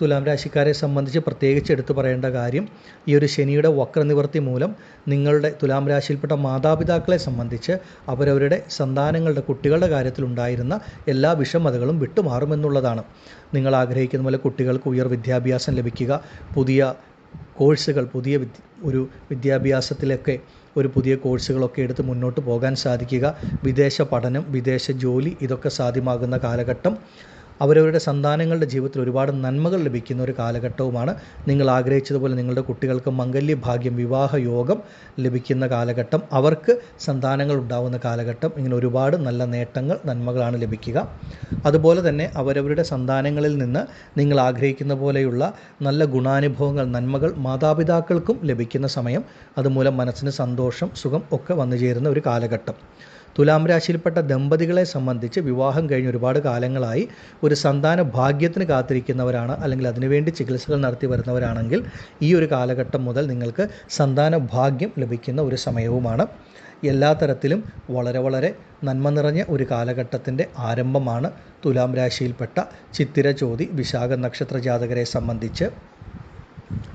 തുലാം രാശിക്കാരെ സംബന്ധിച്ച് പ്രത്യേകിച്ച് എടുത്തു പറയേണ്ട കാര്യം ഈ ഒരു ശനിയുടെ വക്രനിവർത്തി മൂലം നിങ്ങളുടെ തുലാം രാശിയിൽപ്പെട്ട മാതാപിതാക്കളെ സംബന്ധിച്ച് അവരവരുടെ സന്താനങ്ങളുടെ കുട്ടികളുടെ കാര്യത്തിലുണ്ടായിരുന്ന എല്ലാ വിഷമതകളും വിട്ടുമാറുമെന്നുള്ളതാണ്. നിങ്ങൾ ആഗ്രഹിക്കുന്ന പോലെ കുട്ടികൾക്ക് ഉയർ വിദ്യാഭ്യാസം ലഭിക്കുക പുതിയ കോഴ്സുകൾ പുതിയ വിദ്യ ഒരു വിദ്യാഭ്യാസത്തിലൊക്കെ ഒരു പുതിയ കോഴ്സുകളൊക്കെ എടുത്ത് മുന്നോട്ട് പോകാൻ സാധിക്കുക. വിദേശ പഠനം വിദേശ ജോലി ഇതൊക്കെ സാധ്യമാകുന്ന കാലഘട്ടം. അവരവരുടെ സന്താനങ്ങളുടെ ജീവിതത്തിൽ ഒരുപാട് നന്മകൾ ലഭിക്കുന്ന ഒരു കാലഘട്ടവുമാണ്. നിങ്ങൾ ആഗ്രഹിച്ചതുപോലെ നിങ്ങളുടെ കുട്ടികൾക്ക് മംഗല്യ ഭാഗ്യം വിവാഹ യോഗം ലഭിക്കുന്ന കാലഘട്ടം അവർക്ക് സന്താനങ്ങൾ ഉണ്ടാവുന്ന കാലഘട്ടം ഇങ്ങനെ ഒരുപാട് നല്ല നേട്ടങ്ങൾ നന്മകളാണ് ലഭിക്കുക. അതുപോലെ തന്നെ അവരവരുടെ സന്താനങ്ങളിൽ നിന്ന് നിങ്ങൾ ആഗ്രഹിക്കുന്ന പോലെയുള്ള നല്ല ഗുണാനുഭവങ്ങൾ നന്മകൾ മാതാപിതാക്കൾക്കും ലഭിക്കുന്ന സമയം അതുമൂലം മനസ്സിന് സന്തോഷം സുഖം ഒക്കെ വന്നു ചേരുന്ന ഒരു കാലഘട്ടം. തുലാം രാശിയിൽപ്പെട്ട ദമ്പതികളെ സംബന്ധിച്ച് വിവാഹം കഴിഞ്ഞ് ഒരുപാട് കാലങ്ങളായി ഒരു സന്താന ഭാഗ്യത്തിന് കാത്തിരിക്കുന്നവരാണ് അല്ലെങ്കിൽ അതിനുവേണ്ടി ചികിത്സകൾ നടത്തി വരുന്നവരാണെങ്കിൽ ഈ ഒരു കാലഘട്ടം മുതൽ നിങ്ങൾക്ക് സന്താന ഭാഗ്യം ലഭിക്കുന്ന ഒരു സമയവുമാണ്. എല്ലാ തരത്തിലും വളരെ വളരെ നന്മ നിറഞ്ഞ ഒരു കാലഘട്ടത്തിന്റെ ആരംഭമാണ് തുലാം രാശിയിൽപ്പെട്ട ചിത്തിര ചോതി വിശാഖ നക്ഷത്ര ജാതകരെ സംബന്ധിച്ച്.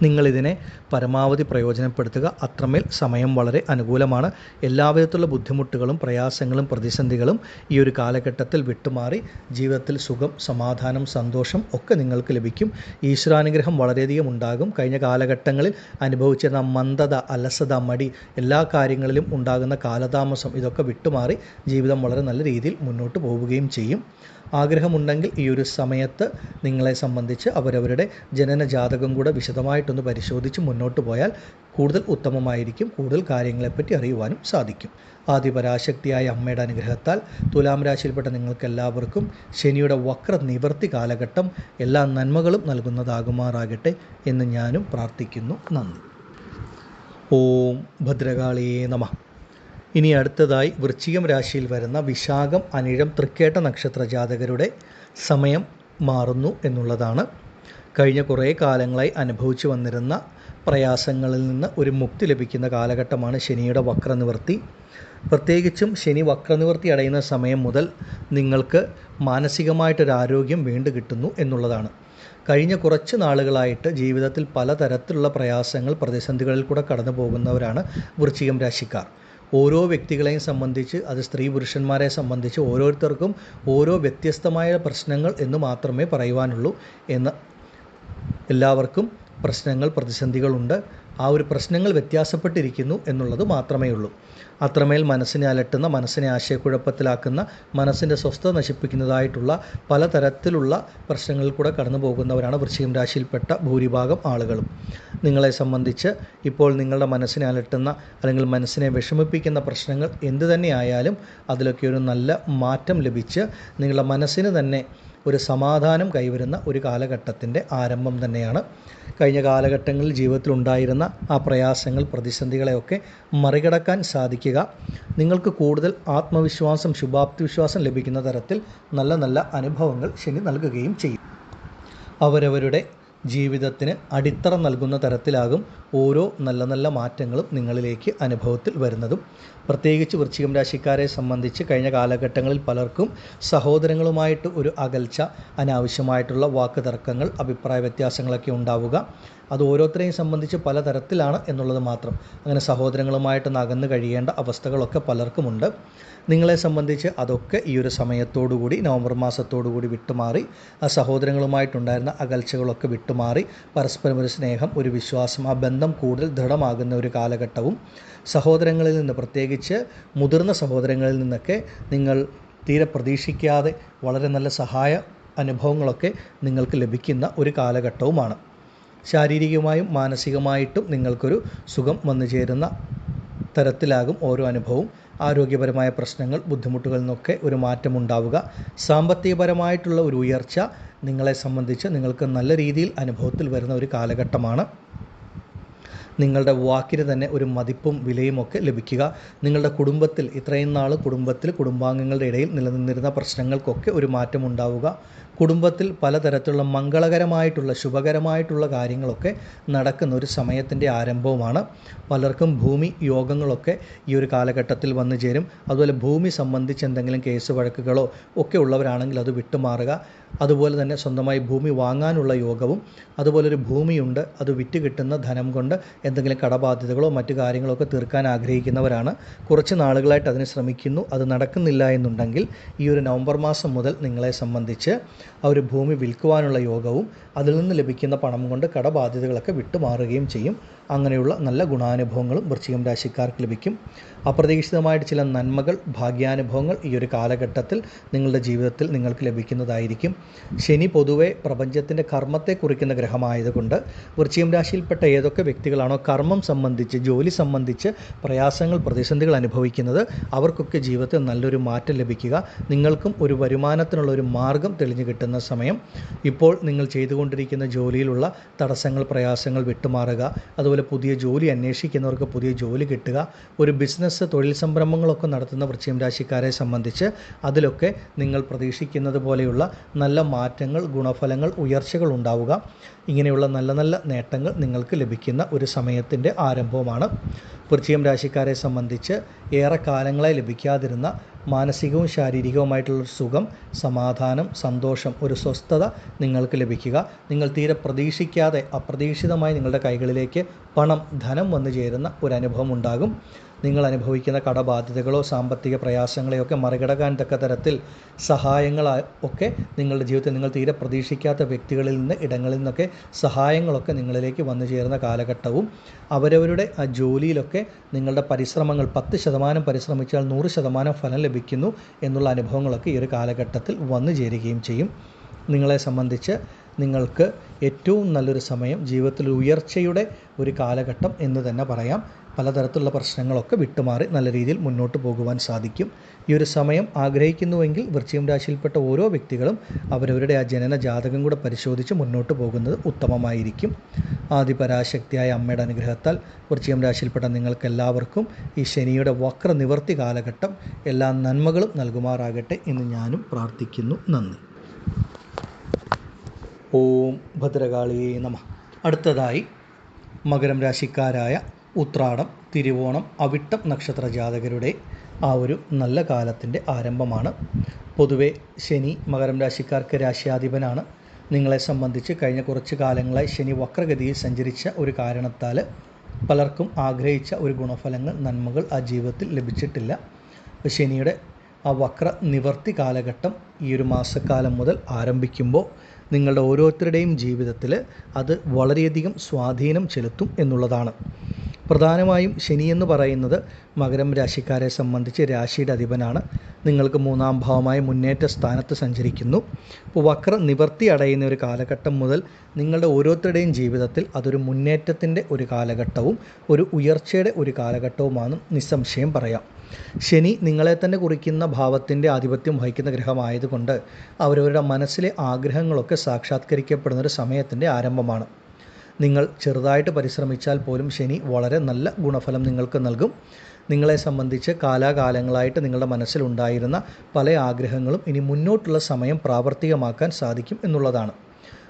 നിങ്ങളിതിനെ പരമാവധി പ്രയോജനപ്പെടുത്തുക. അത്രമേൽ സമയം വളരെ അനുകൂലമാണ്. എല്ലാവിധത്തിലുള്ള ബുദ്ധിമുട്ടുകളും പ്രയാസങ്ങളും പ്രതിസന്ധികളും ഈ ഒരു കാലഘട്ടത്തിൽ വിട്ടുമാറി ജീവിതത്തിൽ സുഖം സമാധാനം സന്തോഷം ഒക്കെ നിങ്ങൾക്ക് ലഭിക്കും. ഈശ്വരാനുഗ്രഹം വളരെയധികം ഉണ്ടാകും. കഴിഞ്ഞ കാലഘട്ടങ്ങളിൽ അനുഭവിച്ചിരുന്ന മന്ദത അലസത മടി എല്ലാ കാര്യങ്ങളിലും ഉണ്ടാകുന്ന കാലതാമസം ഇതൊക്കെ വിട്ടുമാറി ജീവിതം വളരെ നല്ല രീതിയിൽ മുന്നോട്ട് പോവുകയും ചെയ്യും. ആഗ്രഹമുണ്ടെങ്കിൽ ഈ ഒരു സമയത്ത് നിങ്ങളെ സംബന്ധിച്ച് അവരവരുടെ ജനന ജാതകം കൂടെ വിശദമായിട്ടൊന്ന് പരിശോധിച്ച് മുന്നോട്ട് പോയാൽ കൂടുതൽ ഉത്തമമായിരിക്കും കൂടുതൽ കാര്യങ്ങളെപ്പറ്റി അറിയുവാനും സാധിക്കും. ആദിപരാശക്തിയായ അമ്മയുടെ അനുഗ്രഹത്താൽ തുലാം രാശിയിൽപ്പെട്ട നിങ്ങൾക്ക് എല്ലാവർക്കും ശനിയുടെ വക്ര നിവർത്തി കാലഘട്ടം എല്ലാ നന്മകളും നൽകുന്നതാകുമാറാകട്ടെ എന്ന് ഞാനും പ്രാർത്ഥിക്കുന്നു. നന്ദി. ഓം ഭദ്രകാളിയേ നമ. ഇനി അടുത്തതായി വൃശ്ചികം രാശിയിൽ വരുന്ന വിശാഖം അനിഴം തൃക്കേട്ട നക്ഷത്ര ജാതകരുടെ സമയം മാറുന്നു എന്നുള്ളതാണ്. കഴിഞ്ഞ കുറേ കാലങ്ങളായി അനുഭവിച്ചു വന്നിരുന്ന പ്രയാസങ്ങളിൽ നിന്ന് ഒരു മുക്തി ലഭിക്കുന്ന കാലഘട്ടമാണ് ശനിയുടെ വക്രനിവൃത്തി. പ്രത്യേകിച്ചും ശനി വക്രനിവൃത്തി അടയുന്ന സമയം മുതൽ നിങ്ങൾക്ക് മാനസികമായിട്ടൊരു ആരോഗ്യം വീണ്ടു കിട്ടുന്നു എന്നുള്ളതാണ്. കഴിഞ്ഞ കുറച്ച് നാളുകളായിട്ട് ജീവിതത്തിൽ പലതരത്തിലുള്ള പ്രയാസങ്ങൾ പ്രതിസന്ധികളിൽ കൂടെ കടന്നു പോകുന്നവരാണ് വൃശ്ചികം രാശിക്കാർ. ഓരോ വ്യക്തികളെയും സംബന്ധിച്ച് അത് സ്ത്രീ പുരുഷന്മാരെ സംബന്ധിച്ച് ഓരോരുത്തർക്കും ഓരോ വ്യത്യസ്തമായ പ്രശ്നങ്ങൾ എന്ന് മാത്രമേ പറയുവാനുള്ളൂ എന്ന് എല്ലാവർക്കും പ്രശ്നങ്ങൾ പ്രതിസന്ധികളുണ്ട്. ആ ഒരു പ്രശ്നങ്ങൾ വ്യത്യാസപ്പെട്ടിരിക്കുന്നു എന്നുള്ളത് മാത്രമേ ഉള്ളൂ അത്രമേൽ മനസ്സിനെ അലട്ടുന്ന മനസ്സിനെ ആശയക്കുഴപ്പത്തിലാക്കുന്ന മനസ്സിന്റെ സ്വസ്ഥത നശിപ്പിക്കുന്നതായിട്ടുള്ള പലതരത്തിലുള്ള പ്രശ്നങ്ങളിൽ കൂടെ കടന്നു പോകുന്നവരാണ് വൃശ്ചികം രാശിയിൽപ്പെട്ട ഭൂരിഭാഗം ആളുകളും. നിങ്ങളെ സംബന്ധിച്ച് ഇപ്പോൾ നിങ്ങളുടെ മനസ്സിനെ അലട്ടുന്ന അല്ലെങ്കിൽ മനസ്സിനെ വിഷമിപ്പിക്കുന്ന പ്രശ്നങ്ങൾ എന്തു തന്നെയായാലും അതിലൊക്കെ ഒരു നല്ല മാറ്റം ലഭിച്ച് നിങ്ങളുടെ മനസ്സിന് തന്നെ ഒരു സമാധാനം കൈവരുന്ന ഒരു കാലഘട്ടത്തിന്റെ ആരംഭം തന്നെയാണ്. കഴിഞ്ഞ കാലഘട്ടങ്ങളിൽ ജീവിതത്തിൽ ഉണ്ടായിരുന്ന ആ പ്രയാസങ്ങൾ പ്രതിസന്ധികളെയൊക്കെ മറികടക്കാൻ സാധിക്കുക. നിങ്ങൾക്ക് കൂടുതൽ ആത്മവിശ്വാസം ശുഭാപ്തി വിശ്വാസം ലഭിക്കുന്ന തരത്തിൽ നല്ല നല്ല അനുഭവങ്ങൾ ശനി നൽകുകയും ചെയ്യും. അവരവരുടെ ജീവിതത്തിന് അടിത്തറ നൽകുന്ന തരത്തിലാകും ഓരോ നല്ല നല്ല മാറ്റങ്ങളും നിങ്ങളിലേക്ക് അനുഭവത്തിൽ വരുന്നതും. പ്രത്യേകിച്ച് വൃശ്ചികം രാശിക്കാരെ സംബന്ധിച്ച് കഴിഞ്ഞ കാലഘട്ടങ്ങളിൽ പലർക്കും സഹോദരങ്ങളുമായിട്ട് ഒരു അകൽച്ച അനാവശ്യമായിട്ടുള്ള വാക്ക് തർക്കങ്ങൾ അഭിപ്രായ വ്യത്യാസങ്ങളൊക്കെ ഉണ്ടാവുക. അത് ഓരോരുത്തരെയും സംബന്ധിച്ച് പലതരത്തിലാണ് എന്നുള്ളത് മാത്രം. അങ്ങനെ സഹോദരങ്ങളുമായിട്ട് അകന്ന് കഴിയേണ്ട അവസ്ഥകളൊക്കെ പലർക്കുമുണ്ട്. നിങ്ങളെ സംബന്ധിച്ച് അതൊക്കെ ഈ ഒരു സമയത്തോടുകൂടി നവംബർ മാസത്തോടുകൂടി വിട്ടുമാറി ആ സഹോദരങ്ങളുമായിട്ടുണ്ടായിരുന്ന അകൽച്ചകളൊക്കെ വിട്ടുമാറി പരസ്പരം ഒരു സ്നേഹം ഒരു വിശ്വാസം ആ ബന്ധം കൂടുതൽ ദൃഢമാകുന്ന ഒരു കാലഘട്ടവും സഹോദരങ്ങളിൽ നിന്ന് പ്രത്യേകിച്ച് മുതിർന്ന സഹോദരങ്ങളിൽ നിന്നൊക്കെ നിങ്ങൾ തീരെ പ്രതീക്ഷിക്കാതെ വളരെ നല്ല സഹായ അനുഭവങ്ങളൊക്കെ നിങ്ങൾക്ക് ലഭിക്കുന്ന ഒരു കാലഘട്ടവുമാണ്. ശാരീരികമായും മാനസികമായിട്ടും നിങ്ങൾക്കൊരു സുഖം വന്നു ചേരുന്ന തരത്തിലാകും ഓരോ അനുഭവവും. ആരോഗ്യപരമായ പ്രശ്നങ്ങൾ ബുദ്ധിമുട്ടുകളിൽ നിന്നൊക്കെ ഒരു മാറ്റം ഉണ്ടാവുക. സാമ്പത്തികപരമായിട്ടുള്ള ഒരു ഉയർച്ച നിങ്ങളെ സംബന്ധിച്ച് നിങ്ങൾക്ക് നല്ല രീതിയിൽ അനുഭവത്തിൽ വരുന്ന ഒരു കാലഘട്ടമാണ്. നിങ്ങളുടെ വാക്കിന് തന്നെ ഒരു മതിപ്പും വിലയും ഒക്കെ ലഭിക്കുക. നിങ്ങളുടെ കുടുംബത്തിൽ ഇത്രയും നാൾ കുടുംബത്തിൽ കുടുംബാംഗങ്ങളുടെ ഇടയിൽ നിലനിന്നിരുന്ന പ്രശ്നങ്ങൾക്കൊക്കെ ഒരു മാറ്റം ഉണ്ടാവുക. കുടുംബത്തിൽ പലതരത്തിലുള്ള മംഗളകരമായിട്ടുള്ള ശുഭകരമായിട്ടുള്ള കാര്യങ്ങളൊക്കെ നടക്കുന്ന ഒരു സമയത്തിന്റെ ആരംഭവുമാണ്. പലർക്കും ഭൂമി യോഗങ്ങളൊക്കെ ഈ ഒരു കാലഘട്ടത്തിൽ വന്നു ചേരും. അതുപോലെ ഭൂമി സംബന്ധിച്ച് എന്തെങ്കിലും കേസ് വഴക്കുകളോ ഒക്കെ ഉള്ളവരാണെങ്കിൽ അത് വിട്ടുമാറുക. അതുപോലെ തന്നെ സ്വന്തമായി ഭൂമി വാങ്ങാനുള്ള യോഗവും അതുപോലെ ഒരു ഭൂമിയുണ്ട് അത് വിറ്റ് കിട്ടുന്ന ധനം കൊണ്ട് എന്തെങ്കിലും കടബാധ്യതകളോ മറ്റു കാര്യങ്ങളോ ഒക്കെ തീർക്കാൻ ആഗ്രഹിക്കുന്നവരാണ്. കുറച്ച് നാളുകളായിട്ട് അതിന് ശ്രമിക്കുന്നു. അത് നടക്കുന്നില്ല എന്നുണ്ടെങ്കിൽ ഈ ഒരു നവംബർ മാസം മുതൽ നിങ്ങളെ സംബന്ധിച്ച് ഒരു ഭൂമി വിൽക്കുവാനുള്ള യോഗവും അതിൽ നിന്ന് ലഭിക്കുന്ന പണം കൊണ്ട് കടബാധ്യതകളൊക്കെ വിട്ടുമാറുകയും ചെയ്യും. അങ്ങനെയുള്ള നല്ല ഗുണാനുഭവങ്ങളും വൃശ്ചികം രാശിക്കാർക്ക് ലഭിക്കും. അപ്രതീക്ഷിതമായിട്ട് ചില നന്മകൾ ഭാഗ്യാനുഭവങ്ങൾ ഈ ഒരു കാലഘട്ടത്തിൽ നിങ്ങളുടെ ജീവിതത്തിൽ നിങ്ങൾക്ക് ലഭിക്കുന്നതായിരിക്കും. ശനി പൊതുവെ പ്രപഞ്ചത്തിന്റെ കർമ്മത്തെ കുറിക്കുന്ന ഗ്രഹമായതുകൊണ്ട് വൃശ്ചികം രാശിയിൽപ്പെട്ട ഏതൊക്കെ വ്യക്തികളാണോ കർമ്മം സംബന്ധിച്ച് ജോലി സംബന്ധിച്ച് പ്രയാസങ്ങൾ പ്രതിസന്ധികൾ അനുഭവിക്കുന്നത് അവർക്കൊക്കെ ജീവിതത്തിൽ നല്ലൊരു മാറ്റം ലഭിക്കുക. നിങ്ങൾക്കും ഒരു വരുമാനത്തിനുള്ള ഒരു മാർഗം തെളിഞ്ഞു കിട്ടുന്ന സമയം. ഇപ്പോൾ നിങ്ങൾ ചെയ്തുകൊണ്ടിരിക്കുന്ന ജോലിയിലുള്ള തടസ്സങ്ങൾ പ്രയാസങ്ങൾ വിട്ടുമാറുക. അതുപോലെ അതുപോലെ പുതിയ ജോലി അന്വേഷിക്കുന്നവർക്ക് പുതിയ ജോലി കിട്ടുക ഒരു ബിസിനസ് തൊഴിൽ സംരംഭങ്ങളൊക്കെ നടത്തുന്ന വൃശ്ചികം രാശിക്കാരെ സംബന്ധിച്ച് അതിലൊക്കെ നിങ്ങൾ പ്രതീക്ഷിക്കുന്നത് പോലെയുള്ള നല്ല മാറ്റങ്ങൾ ഗുണഫലങ്ങൾ ഉയർച്ചകൾ ഉണ്ടാവുക. ഇങ്ങനെയുള്ള നല്ല നല്ല നേട്ടങ്ങൾ നിങ്ങൾക്ക് ലഭിക്കുന്ന ഒരു സമയത്തിന്റെ ആരംഭവുമാണ്. വൃശ്ചികം രാശിക്കാരെ സംബന്ധിച്ച് ഏറെ കാലങ്ങളായി ലഭിക്കാതിരുന്ന മാനസികവും ശാരീരികവുമായിട്ടുള്ള സുഖം സമാധാനം സന്തോഷം ഒരു സ്വസ്ഥത നിങ്ങൾക്ക് ലഭിക്കുക. നിങ്ങൾ തീരെ പ്രതീക്ഷിക്കാതെ അപ്രതീക്ഷിതമായി നിങ്ങളുടെ കൈകളിലേക്ക് പണം ധനം വന്നു ചേരുന്ന ഒരു അനുഭവം ഉണ്ടാകും നിങ്ങൾ അനുഭവിക്കുന്ന കടബാധ്യതകളോ സാമ്പത്തിക പ്രയാസങ്ങളെയൊക്കെ മറികടക്കാൻ തക്ക തരത്തിൽ സഹായങ്ങൾ ഒക്കെ നിങ്ങളുടെ ജീവിതത്തിൽ നിങ്ങൾ തീരെ പ്രതീക്ഷിക്കാത്ത വ്യക്തികളിൽ നിന്ന് ഇടങ്ങളിൽ നിന്നൊക്കെ സഹായങ്ങളൊക്കെ നിങ്ങളിലേക്ക് വന്നു ചേരുന്ന കാലഘട്ടവും അവരവരുടെ ആ ജോലിയിലൊക്കെ നിങ്ങളുടെ പരിശ്രമങ്ങൾ പത്ത് ശതമാനം പരിശ്രമിച്ചാൽ നൂറ് ശതമാനം ഫലം ലഭിക്കുന്നു എന്നുള്ള അനുഭവങ്ങളൊക്കെ ഈ ഒരു കാലഘട്ടത്തിൽ വന്നു ചേരുകയും ചെയ്യും. നിങ്ങളെ സംബന്ധിച്ച് നിങ്ങൾക്ക് ഏറ്റവും നല്ലൊരു സമയം ജീവിതത്തിൽ ഉയർച്ചയുടെ ഒരു കാലഘട്ടം എന്ന് തന്നെ പറയാം. പലതരത്തിലുള്ള പ്രശ്നങ്ങളൊക്കെ വിട്ടുമാറി നല്ല രീതിയിൽ മുന്നോട്ട് പോകുവാൻ സാധിക്കും. ഈ ഒരു സമയം ആഗ്രഹിക്കുന്നുവെങ്കിൽ വൃശ്ചികം രാശിയിൽപ്പെട്ട ഓരോ വ്യക്തികളും അവരവരുടെ ആ ജനന ജാതകം കൂടെ പരിശോധിച്ച് മുന്നോട്ട് പോകുന്നത് ഉത്തമമായിരിക്കും. ആദിപരാശക്തിയായ അമ്മയുടെ അനുഗ്രഹത്താൽ വൃശ്ചികം രാശിയിൽപ്പെട്ട നിങ്ങൾക്ക് എല്ലാവർക്കും ഈ ശനിയുടെ വക്ര നിവർത്തി കാലഘട്ടം എല്ലാ നന്മകളും നൽകുമാറാകട്ടെ എന്ന് ഞാനും പ്രാർത്ഥിക്കുന്നു. നന്ദി. ഓം ഭദ്രകാളിയേ നമ. അടുത്തതായി മകരം രാശിക്കാരായ ഉത്രാടം തിരുവോണം അവിട്ടം നക്ഷത്ര ജാതകരുടെ ആ ഒരു നല്ല കാലത്തിന്റെ ആരംഭമാണ്. പൊതുവെ ശനി മകരം രാശിക്കാർക്ക് രാശിയാധിപനാണ്. നിങ്ങളെ സംബന്ധിച്ച് കഴിഞ്ഞ കുറച്ച് കാലങ്ങളായി ശനി വക്രഗതിയിൽ സഞ്ചരിച്ച ഒരു കാരണത്താൽ പലർക്കും ആഗ്രഹിച്ച ഒരു ഗുണഫലങ്ങൾ നന്മകൾ ആ ജീവിതത്തിൽ ലഭിച്ചിട്ടില്ല. ശനിയുടെ ആ വക്ര നിവർത്തി കാലഘട്ടം ഈ ഒരു മാസക്കാലം മുതൽ ആരംഭിക്കുമ്പോൾ നിങ്ങളുടെ ഓരോരുത്തരുടെയും ജീവിതത്തിൽ അത് വളരെയധികം സ്വാധീനം ചെലുത്തും എന്നുള്ളതാണ്. പ്രധാനമായും ശനി എന്ന് പറയുന്നത് മകരം രാശിക്കാരെ സംബന്ധിച്ച് രാശിയുടെ അധിപനാണ്. നിങ്ങൾക്ക് മൂന്നാം ഭാവമായ മുന്നേറ്റ സ്ഥാനത്ത് സഞ്ചരിക്കുന്നു. അപ്പോൾ വക്ര നിവർത്തി അടയുന്ന ഒരു കാലഘട്ടം മുതൽ നിങ്ങളുടെ ഓരോരുത്തരുടെയും ജീവിതത്തിൽ അതൊരു മുന്നേറ്റത്തിന്റെ ഒരു കാലഘട്ടവും ഒരു ഉയർച്ചയുടെ ഒരു കാലഘട്ടവുമാണ് നിസ്സംശയം പറയാം. ശനി നിങ്ങളെ തന്നെ കുറിക്കുന്ന ഭാവത്തിന്റെ ആധിപത്യം വഹിക്കുന്ന ഗ്രഹമായതുകൊണ്ട് അവരവരുടെ മനസ്സിലെ ആഗ്രഹങ്ങളൊക്കെ സാക്ഷാത്കരിക്കപ്പെടുന്ന ഒരു സമയത്തിന്റെ ആരംഭമാണ്. നിങ്ങൾ ചെറുതായിട്ട് പരിശ്രമിച്ചാൽ പോലും ശനി വളരെ നല്ല ഗുണഫലം നിങ്ങൾക്ക് നൽകും. നിങ്ങളെ സംബന്ധിച്ച് കാലാകാലങ്ങളായിട്ട് നിങ്ങളുടെ മനസ്സിലുണ്ടായിരുന്ന പല ആഗ്രഹങ്ങളും ഇനി മുന്നോട്ടുള്ള സമയം പ്രാവർത്തികമാക്കാൻ സാധിക്കും എന്നുള്ളതാണ്.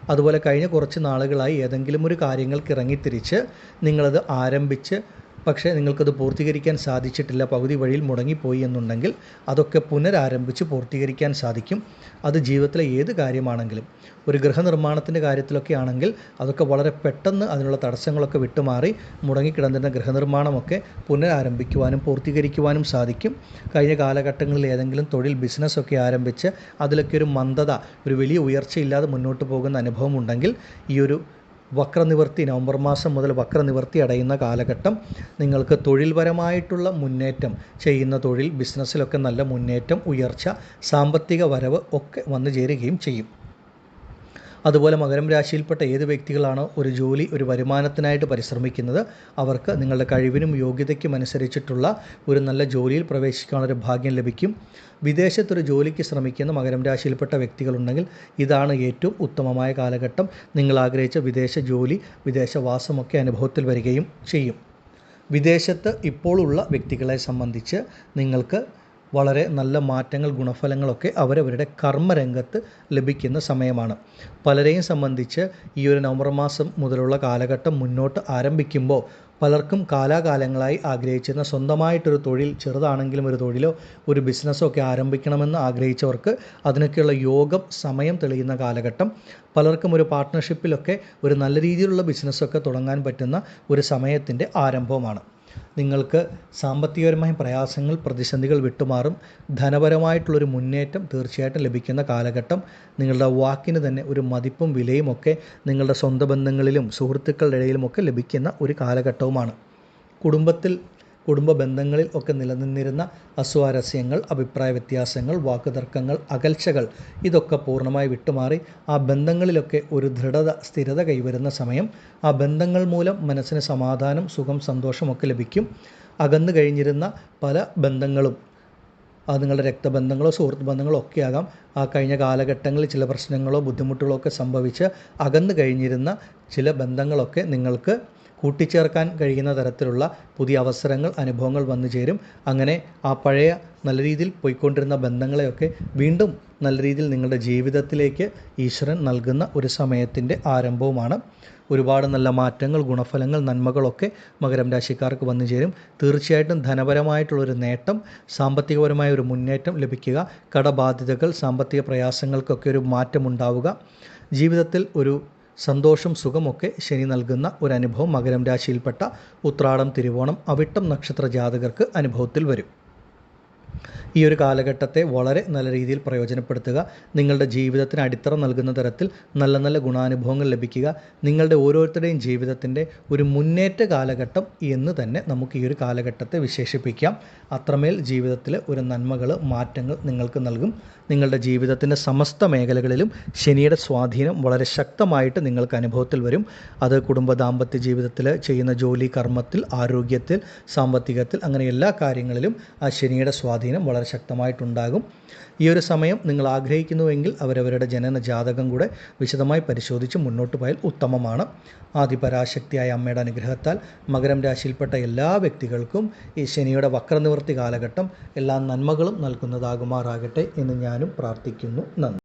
അതുപോലെ കഴിഞ്ഞ കുറച്ച് നാളുകളായി ഏതെങ്കിലും ഒരു കാര്യങ്ങൾക്ക് ഇറങ്ങിത്തിരിച്ച് നിങ്ങളത് ആരംഭിച്ച് പക്ഷേ നിങ്ങൾക്കത് പൂർത്തീകരിക്കാൻ സാധിച്ചിട്ടില്ല. പകുതി വഴിയിൽ മുടങ്ങിപ്പോയി എന്നുണ്ടെങ്കിൽ അതൊക്കെ പുനരാരംഭിച്ച് പൂർത്തീകരിക്കാൻ സാധിക്കും. അത് ജീവിതത്തിലെ ഏത് കാര്യമാണെങ്കിലും. ഒരു ഗൃഹനിർമ്മാണത്തിന്റെ കാര്യത്തിലൊക്കെ ആണെങ്കിൽ അതൊക്കെ വളരെ പെട്ടെന്ന് അതിനുള്ള തടസ്സങ്ങളൊക്കെ വിട്ടുമാറി മുടങ്ങിക്കിടന്നിരുന്ന ഗൃഹനിർമ്മാണമൊക്കെ പുനരാരംഭിക്കുവാനും പൂർത്തീകരിക്കുവാനും സാധിക്കും. കഴിഞ്ഞ കാലഘട്ടങ്ങളിൽ ഏതെങ്കിലും തൊഴിൽ ബിസിനസ്സൊക്കെ ആരംഭിച്ച് അതിലൊക്കെ ഒരു മന്ദത ഒരു വലിയ ഉയർച്ചയില്ലാതെ മുന്നോട്ട് പോകുന്ന അനുഭവം ഉണ്ടെങ്കിൽ ഈ ഒരു വക്രനിവർത്തി നവംബർ മാസം മുതൽ വക്രനിവർത്തി അടയുന്ന കാലഘട്ടം നിങ്ങൾക്ക് തൊഴിൽപരമായിട്ടുള്ള മുന്നേറ്റം ചെയ്യുന്ന തൊഴിൽ ബിസിനസ്സിലൊക്കെ നല്ല മുന്നേറ്റം ഉയർച്ച സാമ്പത്തിക വരവ് ഒക്കെ വന്നു ചേരുകയും ചെയ്യും. അതുപോലെ മകരം രാശിയിൽപ്പെട്ട ഏത് വ്യക്തികളാണോ ഒരു ജോലി ഒരു വരുമാനത്തിനായിട്ട് പരിശ്രമിക്കുന്നത്? അവർക്ക് നിങ്ങളുടെ കഴിവിനും യോഗ്യതയ്ക്കും അനുസരിച്ചിട്ടുള്ള ഒരു നല്ല ജോലിയിൽ പ്രവേശിക്കാനുള്ളൊരു ഭാഗ്യം ലഭിക്കും. വിദേശത്തൊരു ജോലിക്ക് ശ്രമിക്കുന്ന മകരം രാശിയിൽപ്പെട്ട വ്യക്തികളുണ്ടെങ്കിൽ ഇതാണ് ഏറ്റവും ഉത്തമമായ കാലഘട്ടം. നിങ്ങൾ ആഗ്രഹിച്ച വിദേശ ജോലി വിദേശവാസമൊക്കെ അനുഭവത്തിൽ വരികയും ചെയ്യും. വിദേശത്ത് ഇപ്പോഴുള്ള വ്യക്തികളെ സംബന്ധിച്ച് നിങ്ങൾക്ക് വളരെ നല്ല മാറ്റങ്ങൾ ഗുണഫലങ്ങളൊക്കെ അവരവരുടെ കർമ്മരംഗത്ത് ലഭിക്കുന്ന സമയമാണ്. പലരെയും സംബന്ധിച്ച് ഈ ഒരു നവംബർ മാസം മുതലുള്ള കാലഘട്ടം മുന്നോട്ട് ആരംഭിക്കുമ്പോൾ പലർക്കും കാലാകാലങ്ങളായി ആഗ്രഹിച്ചിരുന്ന സ്വന്തമായിട്ടൊരു തൊഴിൽ ചെറുതാണെങ്കിലും ഒരു തൊഴിലോ ഒരു ബിസിനസ്സോ ഒക്കെ ആരംഭിക്കണമെന്ന് ആഗ്രഹിച്ചവർക്ക് അതിനൊക്കെയുള്ള യോഗം സമയം തെളിയുന്ന കാലഘട്ടം പലർക്കും ഒരു പാർട്ട്ണർഷിപ്പിലൊക്കെ ഒരു നല്ല രീതിയിലുള്ള ബിസിനസ്സൊക്കെ തുടങ്ങാൻ പറ്റുന്ന ഒരു സമയത്തിന്റെ ആരംഭവുമാണ്. നിങ്ങൾക്ക് സാമ്പത്തികപരമായ പ്രയാസങ്ങൾ പ്രതിസന്ധികൾ വിട്ടുമാറും. ധനപരമായിട്ടുള്ളൊരു മുന്നേറ്റം തീർച്ചയായിട്ടും ലഭിക്കുന്ന കാലഘട്ടം. നിങ്ങളുടെ വാക്കിന് തന്നെ ഒരു മതിപ്പും വിലയുമൊക്കെ നിങ്ങളുടെ സ്വന്തം ബന്ധങ്ങളിലും സുഹൃത്തുക്കളുടെ ഇടയിലുമൊക്കെ ലഭിക്കുന്ന ഒരു കാലഘട്ടവുമാണ്. കുടുംബത്തിൽ കുടുംബ ബന്ധങ്ങളിൽ ഒക്കെ നിലനിന്നിരുന്ന അസ്വാരസ്യങ്ങൾ അഭിപ്രായ വ്യത്യാസങ്ങൾ വാക്കുതർക്കങ്ങൾ അകൽച്ചകൾ ഇതൊക്കെ പൂർണമായി വിട്ടുമാറി ആ ബന്ധങ്ങളിലൊക്കെ ഒരു ദൃഢത സ്ഥിരത കൈവരുന്ന സമയം ആ ബന്ധങ്ങൾ മൂലം മനസ്സിന് സമാധാനം സുഖം സന്തോഷമൊക്കെ ലഭിക്കും. അകന്നു കഴിഞ്ഞിരുന്ന പല ബന്ധങ്ങളും അത് നിങ്ങളുടെ രക്തബന്ധങ്ങളോ സുഹൃത്ത് ബന്ധങ്ങളോ ഒക്കെ ആകാം. ആ കഴിഞ്ഞ കാലഘട്ടങ്ങളിൽ ചില പ്രശ്നങ്ങളോ ബുദ്ധിമുട്ടുകളോ ഒക്കെ സംഭവിച്ച് അകന്നു കഴിഞ്ഞിരുന്ന ചില ബന്ധങ്ങളൊക്കെ നിങ്ങൾക്ക് കൂട്ടിച്ചേർക്കാൻ കഴിയുന്ന തരത്തിലുള്ള പുതിയ അവസരങ്ങൾ അനുഭവങ്ങൾ വന്നു ചേരും. അങ്ങനെ ആ പഴയ നല്ല രീതിയിൽ പോയിക്കൊണ്ടിരുന്ന ബന്ധങ്ങളെയൊക്കെ വീണ്ടും നല്ല രീതിയിൽ നിങ്ങളുടെ ജീവിതത്തിലേക്ക് ഈശ്വരൻ നൽകുന്ന ഒരു സമയത്തിന്റെ ആരംഭവുമാണ്. ഒരുപാട് നല്ല മാറ്റങ്ങൾ ഗുണഫലങ്ങൾ നന്മകളൊക്കെ മകരം രാശിക്കാർക്ക് വന്നു ചേരും. തീർച്ചയായിട്ടും ധനപരമായിട്ടുള്ളൊരു നേട്ടം സാമ്പത്തികപരമായ ഒരു മുന്നേറ്റം ലഭിക്കുക കടബാധ്യതകൾ സാമ്പത്തിക പ്രയാസങ്ങൾക്കൊക്കെ ഒരു മാറ്റമുണ്ടാവുക. ജീവിതത്തിൽ ഒരു സന്തോഷം സുഖമൊക്കെ ശനി നൽകുന്ന ഒരു അനുഭവം മകരം രാശിയിൽപ്പെട്ട ഉത്രാടം തിരുവോണം അവിട്ടം നക്ഷത്ര ജാതകർക്ക് അനുഭവത്തിൽ വരും. ഈ ഒരു കാലഘട്ടത്തെ വളരെ നല്ല രീതിയിൽ പ്രയോജനപ്പെടുത്തുക നിങ്ങളുടെ ജീവിതത്തിന് അടിത്തറ നൽകുന്ന തരത്തിൽ നല്ല നല്ല ഗുണാനുഭവങ്ങൾ ലഭിക്കുക നിങ്ങളുടെ ഓരോരുത്തരുടെയും ജീവിതത്തിന്റെ ഒരു മുന്നേറ്റ കാലഘട്ടം എന്ന് തന്നെ നമുക്ക് ഈ ഒരു കാലഘട്ടത്തെ വിശേഷിപ്പിക്കാം. അത്രമേൽ ജീവിതത്തിൽ ഒരു നന്മകൾ മാറ്റങ്ങൾ നിങ്ങൾക്ക് നൽകും. നിങ്ങളുടെ ജീവിതത്തിന്റെ സമസ്ത മേഖലകളിലും ശനിയുടെ സ്വാധീനം വളരെ ശക്തമായിട്ട് നിങ്ങൾക്ക് അനുഭവത്തിൽ വരും. അത് കുടുംബ ദാമ്പത്യ ജീവിതത്തിൽ ചെയ്യുന്ന ജോലി കർമ്മത്തിൽ ആരോഗ്യത്തിൽ സാമ്പത്തികത്തിൽ അങ്ങനെ എല്ലാ കാര്യങ്ങളിലും ആ ശനിയുടെ സ്വാധീനം വളരെ ശക്തമായിട്ടുണ്ടാകും. ഈ ഒരു സമയം നിങ്ങൾ ആഗ്രഹിക്കുന്നുവെങ്കിൽ അവരവരുടെ ജനന ജാതകം കൂടെ വിശദമായി പരിശോധിച്ച് മുന്നോട്ട് പോയാൽ ഉത്തമമാണ്. ആദിപരാശക്തിയായ അമ്മയുടെ അനുഗ്രഹത്താൽ മകരം രാശിയിൽപ്പെട്ട എല്ലാ വ്യക്തികൾക്കും ഈ ശനിയുടെ വക്രനിവൃത്തി കാലഘട്ടം എല്ലാ നന്മകളും നൽകുന്നതാകുമാറാകട്ടെ എന്ന് ഞാനും പ്രാർത്ഥിക്കുന്നു. നന്ദി.